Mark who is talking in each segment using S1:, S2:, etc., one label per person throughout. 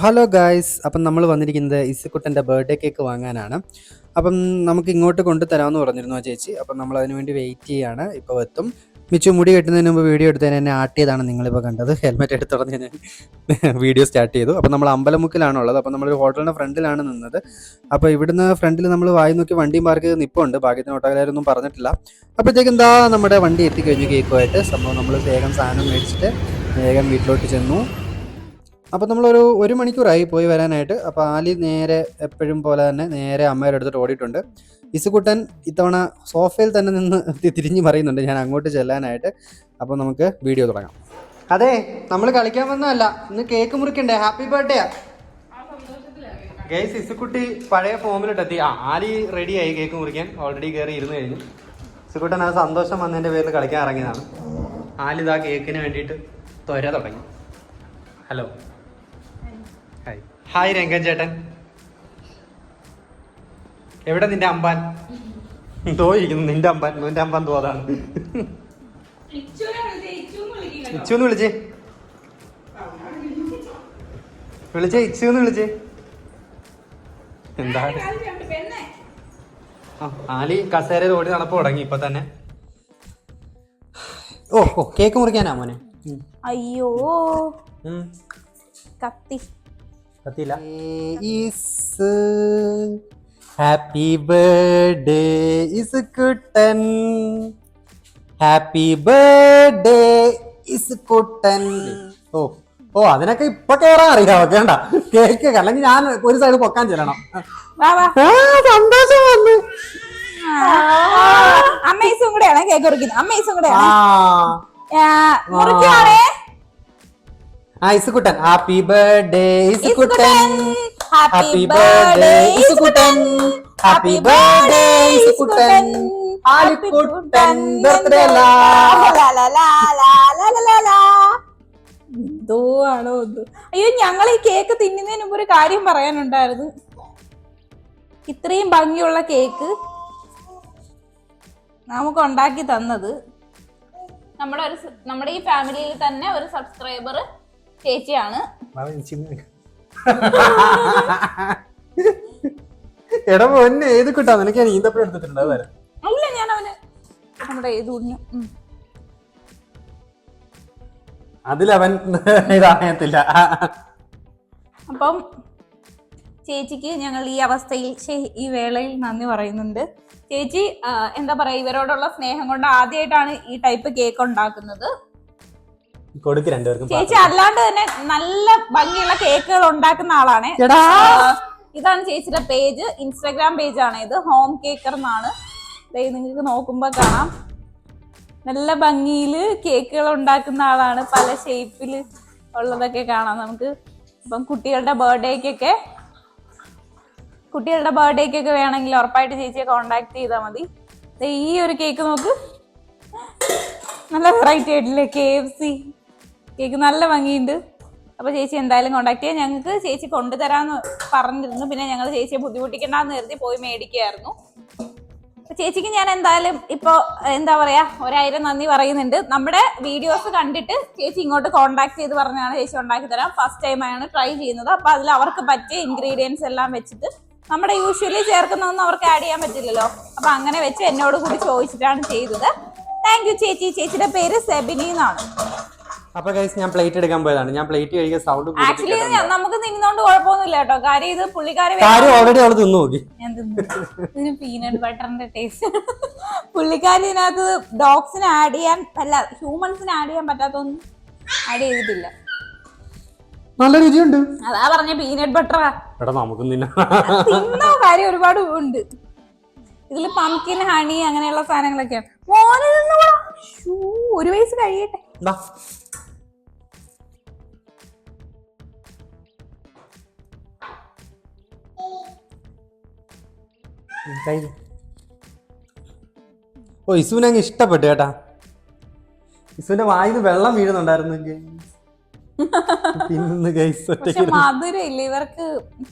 S1: Hello guys അപ്പം നമ്മൾ വന്നിരിക്കുന്നത് ഇസുക്കുട്ടന്റെ ബർത്ത്ഡേ കേക്ക് വാങ്ങാനാണ്. അപ്പം നമുക്ക് ഇങ്ങോട്ട് കൊണ്ടുതരാമെന്ന് പറഞ്ഞിരുന്നു ആ ചേച്ചി. അപ്പം നമ്മൾ അതിന് വേണ്ടി വെയിറ്റ് ചെയ്യാണ്. ഇപ്പോൾ എത്തും. മിച്ചു മുടി കെട്ടുന്നതിന് മുമ്പ് വീഡിയോ എടുത്തതിന് എന്നെ ആട്ടിയതാണ് നിങ്ങളിപ്പോൾ കണ്ടത്. ഹെൽമെറ്റ് എടുത്തുടഞ്ഞ് ഞാൻ വീഡിയോ സ്റ്റാർട്ട് ചെയ്തു. അപ്പോൾ നമ്മൾ അമ്പലമുക്കിലാണ് ഉള്ളത്. അപ്പോൾ നമ്മളൊരു ഹോട്ടലിന്റെ ഫ്രണ്ടിലാണ് നിന്നത്. അപ്പോൾ ഇവിടുന്ന് ഫ്രണ്ടിൽ നമ്മൾ വായി നോക്കി വണ്ടിയും പാർക്ക് ചെയ്ത് നിൽപ്പുണ്ട് ഭാഗ്യത്തിന് പറഞ്ഞിട്ടില്ല. അപ്പോഴത്തേക്കും എന്താ നമ്മുടെ വണ്ടി എത്തിക്കഴിഞ്ഞു കേക്കുമായിട്ട് സംഭവം നമ്മൾ വേഗം സാധനം മേടിച്ചിട്ട് വേഗം വീട്ടിലോട്ട് ചെന്നു. അപ്പോൾ നമ്മളൊരു ഒരു മണിക്കൂറായി പോയി വരാനായിട്ട്. അപ്പോൾ ആലി നേരെ എപ്പോഴും പോലെ തന്നെ നേരെ അമ്മയുടെ അടുത്തിട്ട് ഓടിയിട്ടുണ്ട്. ഇസുകുട്ടൻ ഇത്തവണ സോഫയിൽ തന്നെ നിന്ന് തിരിഞ്ഞു പറയുന്നുണ്ട് ഞാൻ അങ്ങോട്ട് ചെല്ലാനായിട്ട്. അപ്പോൾ നമുക്ക് വീഡിയോ തുടങ്ങാം. അതെ നമ്മൾ കളിക്കാൻ വന്നതല്ല. ഇന്ന് കേക്ക് മുറിക്കണ്ടേ? ഹാപ്പി ബർത്ത്ഡേ ഗൈസ് ഇസുക്കുട്ടി പഴയ ഫോമിലിട്ടെത്തി. ആ ആലി റെഡിയായി കേക്ക് മുറിക്കാൻ. ഓൾറെഡി കയറി ഇരുന്ന് കഴിഞ്ഞു. ഇസുക്കുട്ടൻ ആ സന്തോഷം വന്നതിന്റെ പേരിൽ കളിക്കാൻ ഇറങ്ങിയതാണ്. ആലി ഇതാ കേക്കിന് വേണ്ടിയിട്ട് തുര തുടങ്ങി. Hello hi. ഹായ് രംഗൻ ചേട്ടൻ. എവിടെ നിന്റെ അമ്പാൻ? തോയിരിക്കുന്നു നിന്റെ അമ്പാൻ നിന്റെ അമ്പാൻ തോതാണ് ഇച്ചുന്ന് വിളിച്ചേ. വിളിച്ചേ ഇച്ചുന്ന് വിളിച്ചേ. എന്താ? ആ, ആലി കസേര ഓടി നടപ്പ് തുടങ്ങി ഇപ്പൊ തന്നെ. ഓ ഓ കേക്ക് മുറിക്കാനാ മോനെ?
S2: അയ്യോ. കത്തി.
S1: കത്തിയില്ല. Happy birthday Is Kuttan happy birthday Is Kuttan ഓ ഓ അതിനൊക്കെ ഇപ്പൊ കേറാൻ അറിയാം കേണ്ട കേക്ക് അല്ലെങ്കിൽ ഞാൻ ഒരു സൈഡ് പൊക്കാൻ ചെല്ലണം.
S2: വാ വാ.
S1: ആ, സന്തോഷം വന്നു.
S2: അമ്മേസും കൂടെയാണ് കേക്ക് കൂടെയാണ് ആ, മുറിക്കുവാണേ.
S1: ആ Isukuttan happy birthday Isukuttan
S2: happy
S1: happy
S2: birthday
S1: birthday Isukuttan happy birthday Isukuttan Alikuttan birthday
S2: എന്തോ ആണോ എന്തോ അയ്യോ ഞങ്ങൾ ഈ കേക്ക് തിന്നുന്നതിന് മുമ്പ് ഒരു കാര്യം പറയാനുണ്ടായിരുന്നു. ഇത്രയും ഭംഗിയുള്ള കേക്ക് നമുക്ക് ഉണ്ടാക്കി തന്നത്. നമ്മുടെ ഒരു നമ്മുടെ ഈ ഫാമിലിയിൽ തന്നെ ഒരു സബ്സ്ക്രൈബർ ചേച്ചിയാണ്.
S1: എടാ പൊന്നെ ഏത് കുട്ടാ? നിനക്ക് ഞാൻ ഈന്തപ്പഴം എടുത്തിട്ടുണ്ട് അത് വരാം
S2: അല്ല ഞാൻ അവന് നമ്മുടെ ഏത് ഉണ്ണു.
S1: അതിലവൻ ഇതാകത്തില്ല
S2: അപ്പം ചേച്ചിക്ക് ഞങ്ങൾ ഈ അവസ്ഥയിൽ ഈ വേളയിൽ നന്ദി പറയുന്നുണ്ട്. ചേച്ചി എന്താ പറയാ ഇവരോടുള്ള സ്നേഹം കൊണ്ട് ആദ്യമായിട്ടാണ് ഈ ടൈപ്പ് കേക്ക് ഉണ്ടാക്കുന്നത്.
S1: കൊടുക്ക് രണ്ടുപേർക്കും
S2: ചേച്ചി അല്ലാണ്ട് തന്നെ നല്ല ഭംഗിയുള്ള കേക്കുകൾ ഉണ്ടാക്കുന്ന ആളാണ്. ഇതാണ് ചേച്ചിയുടെ പേജ്. ഇൻസ്റ്റാഗ്രാം പേജ് ആണ് ഇത്. ഹോം കേക്കർ എന്നാണ്. നിങ്ങൾക്ക് നോക്കുമ്പോ കാണാം. നല്ല ഭംഗിയിൽ കേക്കുകൾ ഉണ്ടാക്കുന്ന ആളാണ്. പല ഷേപ്പിൽ ഉള്ളതൊക്കെ കാണാം നമുക്ക്. ഇപ്പം കുട്ടികളുടെ ബർത്ത്ഡേക്കൊക്കെ കുട്ടികളുടെ ബർത്ത്ഡേക്കൊക്കെ വേണമെങ്കിൽ ഉറപ്പായിട്ട് ചേച്ചിയെ കോണ്ടാക്ട് ചെയ്താൽ മതി. ദേ ഈ ഒരു കേക്ക് നോക്ക്. നല്ല വെറൈറ്റി ആയിട്ടില്ലേ കെ എഫ് സി കേക്ക് നല്ല ഭംഗിയുണ്ട്. അപ്പൊ ചേച്ചി എന്തായാലും കോണ്ടാക്ട് ചെയ്യാം. ഞങ്ങൾക്ക് ചേച്ചി കൊണ്ടുതരാന്ന് പറഞ്ഞിരുന്നു. പിന്നെ ഞങ്ങൾ ചേച്ചിയെ ബുദ്ധിമുട്ടിക്കണ്ടെന്ന് കരുതി പോയി മേടിക്കുകയായിരുന്നു ചേച്ചിക്ക് ഞാൻ എന്തായാലും ഇപ്പൊ എന്താ പറയാ ഒരായിരം നന്ദി പറയുന്നുണ്ട്. നമ്മുടെ വീഡിയോസ് കണ്ടിട്ട് ചേച്ചി ഇങ്ങോട്ട് കോണ്ടാക്ട് ചെയ്ത് പറഞ്ഞാണ് ചേച്ചി ഉണ്ടാക്കി തരാം. ഫസ്റ്റ് ടൈമാണ് ട്രൈ ചെയ്യുന്നത്. അപ്പൊ അതിൽ അവർക്ക് പറ്റിയ ഇൻഗ്രീഡിയൻസ് എല്ലാം വെച്ചിട്ട് നമ്മുടെ യൂഷ്വലി ചേർക്കുന്നതൊന്നും അവർക്ക് ആഡ് ചെയ്യാൻ പറ്റില്ലല്ലോ. അപ്പൊ അങ്ങനെ വെച്ച് എന്നോട് കൂടി ചോദിച്ചിട്ടാണ് ചെയ്തത്. താങ്ക് യു ചേച്ചി. ചേച്ചിയുടെ പേര് സെബിനി എന്നാണ്.
S1: അപ്പൊ ഗൈസ് ഞാൻ പ്ലേറ്റ് എടുക്കാൻ പോയതാണ്. ഞാൻ പ്ലേറ്റ് കഴിക്കാൻ സൗണ്ട്
S2: ആക്ച്വലി നമുക്ക് തിന്നുന്നോണ്ട് കുഴപ്പമൊന്നുമില്ല കേട്ടോ. കാര്യം ഇത് പുള്ളിക്കാരി
S1: കാര്യം ഓൾറെഡി അവൾ തിന്നു നോക്കി.
S2: ഞാൻ ഇതിന് പീനട്ട് ബട്ടറിന്റെ ടേസ്റ്റ് പുള്ളിക്കാരി ഇതിനകത്ത് ഡോഗ്സിന് ആഡ് ചെയ്യാൻ അല്ല ഹ്യൂമൻസിന് ആഡ് ചെയ്യാൻ പറ്റാത്തൊന്നും ആഡ് ചെയ്തിട്ടില്ല.
S1: നല്ല രുചിയുണ്ട്.
S2: അതാ പറഞ്ഞ പീനട്ട് ബട്ടറാ
S1: എടാ നമുക്ക് തിന്നാ.
S2: കാര്യം ഒരുപാട് ഉണ്ട്. ഇതിൽ പംകിൻ ഹണി അങ്ങനെയുള്ള സാധനങ്ങളൊക്കെയാണ്. മോനെ തിന്നുകൂടാ. ഒരു വയസ്സ് കഴിയട്ടെ.
S1: ഓ ഇസുവിനെ അങ്ങ് ഇഷ്ടപ്പെട്ടു കേട്ടാ. ഇസുവിന്റെ വായിന്ന് വെള്ളം വീഴുന്നുണ്ടായിരുന്നു പിന്നെ ഗൈസ്
S2: മധുരം ഇല്ല ഇവർക്ക്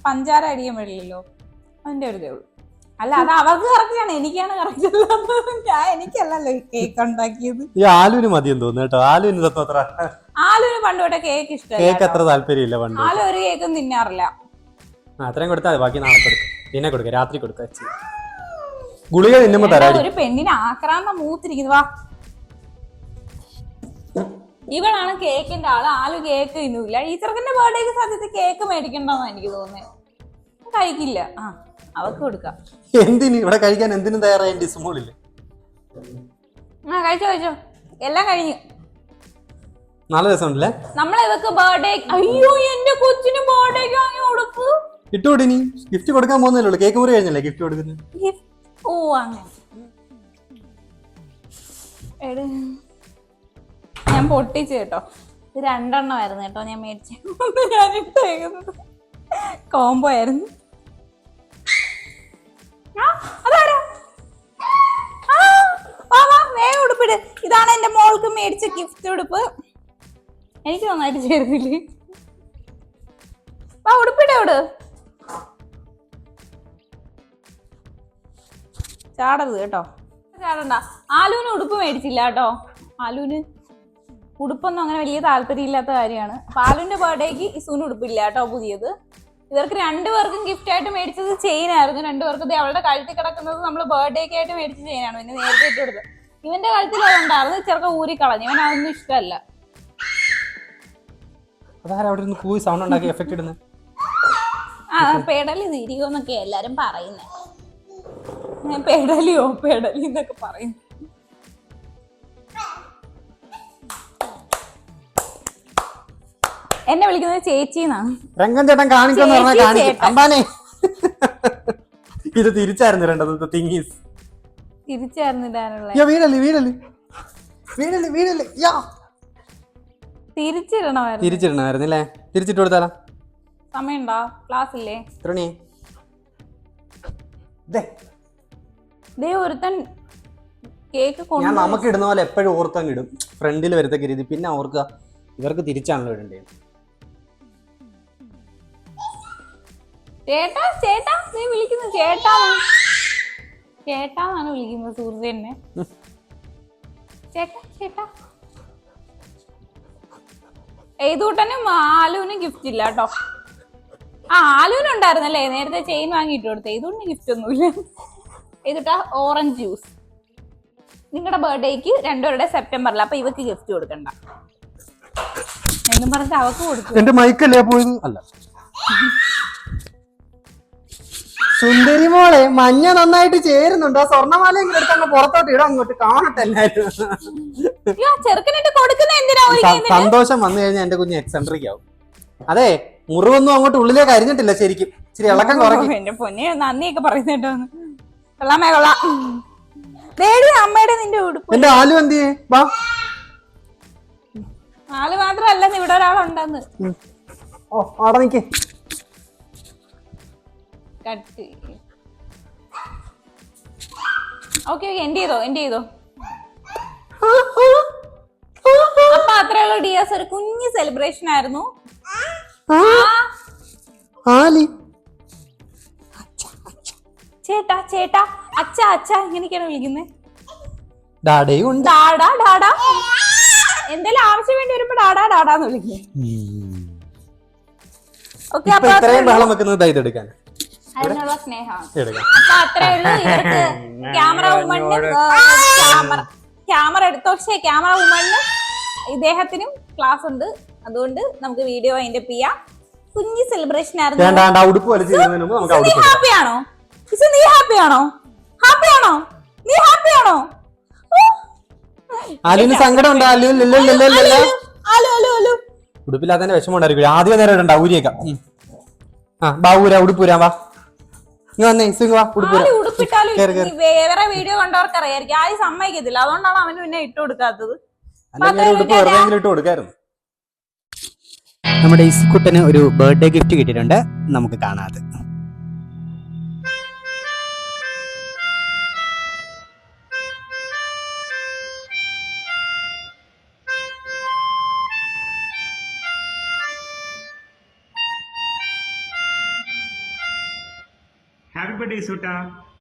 S2: പഞ്ചാര അടിയും പറ്റില്ലല്ലോ അതിന്റെ ഒരു ഇതേ ഉള്ളൂ. അല്ല അത് അവർക്ക് കറക്റ്റാണ്. എനിക്കാണ് കറക്റ്റ് ഞാൻ എനിക്കല്ലല്ലോ ഈ കേക്ക് ഉണ്ടാക്കിയത്.
S1: ഈ ആലുവിന് മതിയെന്ന് തോന്നുന്നു കേട്ടോ. ആലുവിന് അത്ര
S2: ആലൊരു പണ്ട് തൊട്ടേ കേക്ക്
S1: കേക്ക്
S2: ഇഷ്ടമല്ല
S1: അത്ര താല്പര്യമില്ല പണ്ട്
S2: ആലു ഒരു കേക്കും തിന്നാറില്ല.
S1: ആ അത്രയും കൊടുത്താൽ ബാക്കി നാളെ കൊടുക്കും. പിന്നെ കൊടുക്കുക രാത്രി കൊടുക്കുക ചെയ്യ്. ഗുളിക തിന്നുമ്പോ തരാടി.
S2: ഒരു പെണ്ണിനെ ആക്രാന്ത മൂത്തിരിക്കുന്നു. വാ. ഇവളാണ് കേക്കിന്റെ ആൾ. ആലു കേക്ക് തിന്നൂല. ഈ ചെറുക്കന്റെ ബർത്ത്ഡേക്ക് സത്യത്തിൽ കേക്ക് മേടിക്കണ്ടെന്നാണ് എനിക്ക് തോന്നുന്നത് കഴിക്കില്ല. ആ. അവക്ക് കൊടുക്കാം.
S1: എന്തിന്? ഇവിടെ കഴിക്കാൻ എന്തിനും തയ്യാറായ ഡിസ്മോളില്ല
S2: ആ കഴിച്ചോ കഴിച്ചോ. എല്ലാം കഴിഞ്ഞു.
S1: നല്ല രസമുണ്ടല്ലേ
S2: നമ്മളെ ഇവക്ക് ബർത്ത്ഡേ അയ്യോ എന്റെ കൊച്ചിന് ബർത്ത്ഡേക്ക് വാങ്ങിയ ഉടുപ്പ്
S1: ഇട്ടുകൂടി നീ ഗിഫ്റ്റ് കൊടുക്കാൻ പോകുന്നല്ലേ ഉള്ളൂ. കേക്ക് മുറി കഴിഞ്ഞല്ലേ ഗിഫ്റ്റ് കൊടുക്കുന്നത്
S2: ഓ അങ്ങനെ. ഞാൻ പൊട്ടിച്ചു കേട്ടോ. ഇത് രണ്ടെണ്ണമായിരുന്നു കേട്ടോ ഞാൻ മേടിച്ചു. ഞാൻ ഇട്ടേക്കുന്നത്. കോംബോ ആയിരുന്നു. ഇതാണ് എന്റെ മോൾക്ക് മേടിച്ച ഗിഫ്റ്റ് ഉടുപ്പ്. എനിക്ക് നന്നായിട്ട് ചേരുന്നില്ലേ ആ ഉടുപ്പിടെ അവിടെ ചാടരുത് കേട്ടോ. ചാടണ്ട. ആലുവിന് ഉടുപ്പ് മേടിച്ചില്ല കേട്ടോ. ആലുവിന് ഉടുപ്പൊന്നും അങ്ങനെ വലിയ താല്പര്യമില്ലാത്ത കാര്യമാണ്. അപ്പൊ ആലുവിന്റെ ബർത്ത്ഡേക്ക് ഇസുവിന് ഉടുപ്പില്ല കേട്ടോ പുതിയത്. ഇവർക്ക് രണ്ടുപേർക്കും ഗിഫ്റ്റ് ആയിട്ട് മേടിച്ചത് ചെയിൻ ആയിരുന്നു രണ്ടുപേർക്കും അവളുടെ കഴുത്തിൽ കിടക്കുന്നത് നമ്മൾ ബർത്ത്ഡേക്ക് ആയിട്ട് മേടിച്ച ചെയിനാണ്. പിന്നെ നേരത്തെ ഇട്ട് കൊടുത്തത്. ഇവന്റെ കഴുത്തിൽ അതുണ്ടായിരുന്നു ചെറുക്ക ഊരി കളഞ്ഞു ഇവൻ അതൊന്നും ഇഷ്ടമല്ല.
S1: അതാരാ അവിടെ നിന്ന് കൂയി സൗണ്ട് ഉണ്ടാക്കി എഫക്റ്റ് ഇടുന്നത്
S2: ആ പെടലി തിരിയോന്നൊക്കെ എല്ലാരും പറയുന്നേ. ഞാൻ പെടലിയോ പെടലി എന്നൊക്കെ പറയുന്നു. എന്നെ വിളിക്കുന്നത് ചേച്ചിന്നാണ്
S1: രംഗൻ ചേട്ടൻ കാണിക്കുന്നു
S2: ചേച്ചി.
S1: അമ്പാനെ. ഇത് തിരിച്ചായിരുന്നു രണ്ടത് തിങ്ങീസ്
S2: തിരിച്ചറിഞ്ഞിടാനുള്ള
S1: വീടല്ലേ വീടല്ലേ? വീടല്ലേ വീടല്ലേ? യാ.
S2: തിരിച്ചിടണമായിരുന്നു.
S1: തിരിച്ചിടണമായിരുന്നു അല്ലേ തിരിച്ചിട്ട് കൊടുത്താലോ?
S2: സമയമുണ്ടോ? ക്ലാസ് ഇല്ലേ
S1: ത്രിണി. ദേ.
S2: ദേ ഒരുത്തൻ കേക്ക്
S1: ഞാൻ നമുക്ക് ഇടുന്ന പോലെ എപ്പോഴും ഓർത്തങ്ങ് ഇടും. ഫ്രണ്ടിൽ വരത്തക്ക രീതി പിന്നെ ഓർക്കുക ഇവർക്ക് തിരിച്ചാണല്ലോ ഇടേണ്ടത്
S2: ചേട്ടാ ചേട്ടാ നീ വിളിക്കുന്നു ചേട്ടാ ചേട്ടാന്നാണ് വിളിക്കുന്നത് സൂര്യ എന്നെ ചേട്ടാ ചേട്ടാ. ഏതൂട്ടനും ആലുവിനും ഗിഫ്റ്റ് ഇല്ല കേട്ടോ. ആ ആലുവിനും ഉണ്ടായിരുന്നല്ലേ? നേരത്തെ ചെയിൻ വാങ്ങിയിട്ട് കൊടുത്ത. ഏതൂട്ടിന് ഗിഫ്റ്റ് ഒന്നുമില്ല. ഏതൂട്ടാ? ഓറഞ്ച് ജ്യൂസ് നിങ്ങളുടെ ബർത്ത്ഡേക്ക് രണ്ടുപേരുടെ സെപ്റ്റംബറിൽ അപ്പൊ ഇവക്ക് ഗിഫ്റ്റ് കൊടുക്കണ്ട. എന്നും പറഞ്ഞിട്ട് അവക്ക് കൊടുക്കും.
S1: എന്റെ മൈക്കല്ലേ പോയി അല്ല. സുന്ദരി മോളെ മഞ്ഞ നന്നായിട്ട് ചേരുന്നുണ്ട്. ആ സ്വർണമാല ഇങ്ങനെ എടുത്ത് അങ്ങ് പുറത്തോട്ട് ഇടാം അങ്ങോട്ട് കാണട്ടെ എല്ലാരും സന്തോഷം വന്നു കഴിഞ്ഞാൽ എന്റെ കുഞ്ഞ് എക്സെൻട്രിക് ആവും. അതെ മുറിവൊന്നും അങ്ങോട്ട് ഉള്ളിലേക്ക് അരിഞ്ഞിട്ടില്ല ശരിക്കും. ഇച്ചിരി ഇളക്കം കുറയ്ക്കും.
S2: എന്റെ പൊന്നെ നന്ദിയൊക്കെ പറയുന്നുണ്ടോ കൊള്ളാമേ കൊള്ളാം ദേടി അമ്മയുടെ നിന്റെ ഉടുപ്പ്.
S1: എന്റെ ആലു എന്ത് വാ.
S2: ആൾ മാത്രല്ല ഇവിടെ ഒരാളുണ്ടെന്ന്.
S1: ഓ അവിടെ നിക്കേ.
S2: കട്ട്. ഓക്കെ ഓക്കെ എന്റ് ചെയ്തോ എന്റ് ചെയ്തോ. അപ്പൊ അത്രേ ഉള്ളൂ ഡിയാസ് ഒരു കുഞ്ഞു സെലിബ്രേഷൻ ആയിരുന്നു. ചേട്ടാ ചേട്ടാ അച്ഛ അച്ഛ ഇങ്ങനെയൊക്കെയാണ് വിളിക്കുന്നത്. എന്തെങ്കിലും ആവശ്യം വേണ്ടി വരുമ്പോ ഡാഡാ ഡാഡാന്ന് വിളിക്കുന്നത് ഓക്കെ അപ്പൊ
S1: ഇത്രയും ബഹളം വെക്കുന്നത് ഇതെടുക്കാൻ.
S2: അതിനുള്ള സ്നേഹമാണ്
S1: എടുക്കാം.
S2: അപ്പൊ അത്രേ ഉള്ളൂ. ഇവർക്ക് ക്യാമറ വുമണിന് ക്യാമറ ക്യാമറ എടുത്തോ? പക്ഷേ ക്യാമറ വുമണിന് ഇദ്ദേഹത്തിനും ക്ലാസ് ഉണ്ട്. അതുകൊണ്ട് നമുക്ക് വീഡിയോ അതിന്റെ ചെയ്യാം. കുഞ്ഞി സെലിബ്രേഷൻ ആയിരുന്നു. നീ ഹാപ്പി ആണോ? ഇസ് നീ ഹാപ്പി ആണോ? ഹാപ്പി ആണോ? നീ ഹാപ്പി ആണോ?
S1: സങ്കടം ഉണ്ട്? ഉടുപ്പില്ലാത്തതിന്റെ വിഷമം ഉണ്ടായിരിക്കും ആദ്യം നേരം ഊരിയേക്കാം ആ ബാ ഊരാ ഉടുപ്പൂരാ വാ. ഇങ്ങ് വന്നേ
S2: ആര് ഉടുപ്പിട്ടാലും ഈ വേറെ വീഡിയോ കണ്ടവർക്ക് അറിയായിരിക്കും ആരും സമ്മതിക്കത്തില്ല. അതുകൊണ്ടാണ് അവന് പിന്നെ ഇട്ട് കൊടുക്കാത്തത്.
S3: നമ്മുടെ ഇസ്കുട്ടന് ഒരു ബർത്ത്ഡേ ഗിഫ്റ്റ് കിട്ടിയിട്ടുണ്ട്. നമുക്ക് കാണാതെ
S4: everybody suit up